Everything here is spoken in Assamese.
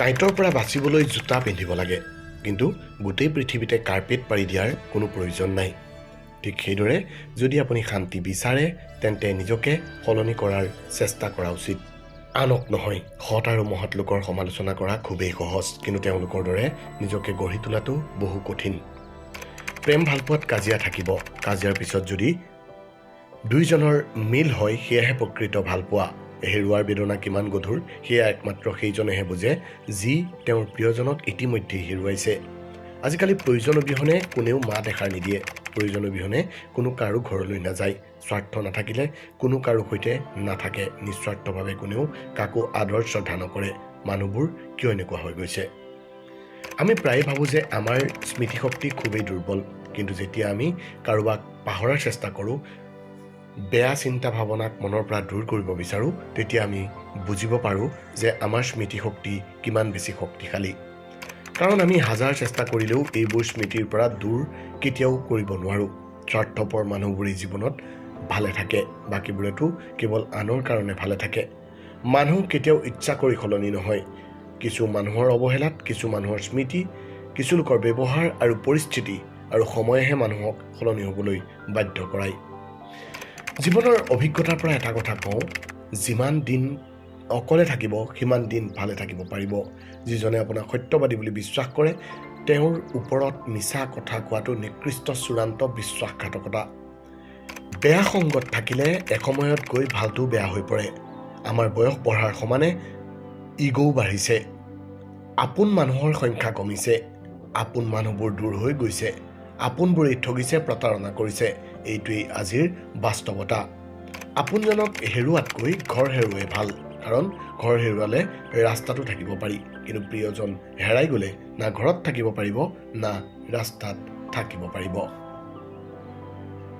কাঁইটৰ পৰা বাচিবলৈ জোতা পিন্ধিব লাগে। কিন্তু গোটেই পৃথিৱীতে কাৰ্পেট পাৰি দিয়াৰ কোনো প্ৰয়োজন নাই। ঠিক সেইদৰে যদি আপুনি শান্তি বিচাৰে তেন্তে নিজকে সলনি কৰাৰ চেষ্টা কৰা উচিত। আনক নহয় সৎ আৰু মহৎ লোকৰ সমালোচনা কৰা খুবেই সহজ কিন্তু তেওঁলোকৰ দৰে নিজকে গঢ়ি তোলাটো বহু কঠিন। প্ৰেম ভালপোৱাত কাজিয়া থাকিব। কাজিয়াৰ পিছত যদি দুয়োজনৰ মিল হয় সেয়াহে প্ৰকৃত ভালপোৱা। হেৰুৱাৰ বেদনা কিমান গধুৰ, সেয়া একমাত্ৰ সেইজনেহে বুজে, যি তেওঁৰ প্ৰিয়জনক ইতিমধ্যেই হেৰুৱাইছে। আজিকালি প্ৰয়োজন অবিহনে কোনেও মাত এষাৰ নিদিয়ে। প্ৰয়োজন অবিহনে কোনো কাৰো ঘৰলৈ নাযায়। স্বাৰ্থ নাথাকিলে কোনো কাৰো সৈতে নাথাকে। নিস্বাৰ্থভাৱে কোনেও কাকো আদৰ শ্ৰদ্ধা নকৰে। মানুহবোৰ কিয় এনেকুৱা হৈ গৈছে? আমি প্ৰায়ে ভাবোঁ যে আমাৰ স্মৃতিশক্তি খুবেই দুৰ্বল। কিন্তু যেতিয়া আমি কাৰোবাক পাহৰাৰ চেষ্টা কৰোঁ বেয়া চিন্তা ভাৱনাক মনৰ পৰা দূৰ কৰিব বিচাৰোঁ তেতিয়া আমি বুজিব পাৰোঁ যে আমাৰ স্মৃতিশক্তি কিমান বেছি শক্তিশালী। কাৰণ আমি হাজাৰ চেষ্টা কৰিলেও এইবোৰ স্মৃতিৰ পৰা দূৰ কেতিয়াও কৰিব নোৱাৰোঁ। স্বাৰ্থপৰ মানুহবোৰেই জীৱনত ভালে থাকে বাকীবোৰেতো কেৱল আনৰ কাৰণে ভালে থাকে। মানুহ কেতিয়াও ইচ্ছা কৰি সলনি নহয়। কিছু মানুহৰ অৱহেলাত কিছু মানুহৰ স্মৃতি কিছু লোকৰ ব্যৱহাৰ আৰু পৰিস্থিতি আৰু সময়েহে মানুহক সলনি হ'বলৈ বাধ্য কৰায়। জীৱনৰ অভিজ্ঞতাৰ পৰা এটা কথা কওঁ যিমান দিন অকলে থাকিব সিমান দিন ভালে থাকিব পাৰিব। যিজনে আপোনাক সত্যবাদী বুলি বিশ্বাস কৰে তেওঁৰ ওপৰত মিছা কথা কোৱাটো নিকৃষ্ট চূড়ান্ত বিশ্বাসঘাতকতা। বেয়া সংগত থাকিলে এসময়ত গৈ ভালটোও বেয়া হৈ পৰে। আমাৰ বয়স বঢ়াৰ সমানে ইগ'ও বাঢ়িছে। আপোন মানুহৰ সংখ্যা কমিছে। আপোন মানুহবোৰ দূৰ হৈ গৈছে। আপোনবোৰেই ঠগিছে প্ৰতাৰণা কৰিছে। এইটোৱেই আজিৰ বাস্তৱতা। আপোনজনক হেৰুৱাতকৈ ঘৰ হেৰুৱাই ভালো, কাৰণ ঘৰ হেৰুৱালে ৰাস্তাটো থাকিব পাৰি। কিন্তু প্ৰিয়জন হেৰাই গ'লে না ঘৰত থাকিব পাৰিব, না ৰাস্তাত থাকিব পাৰিব।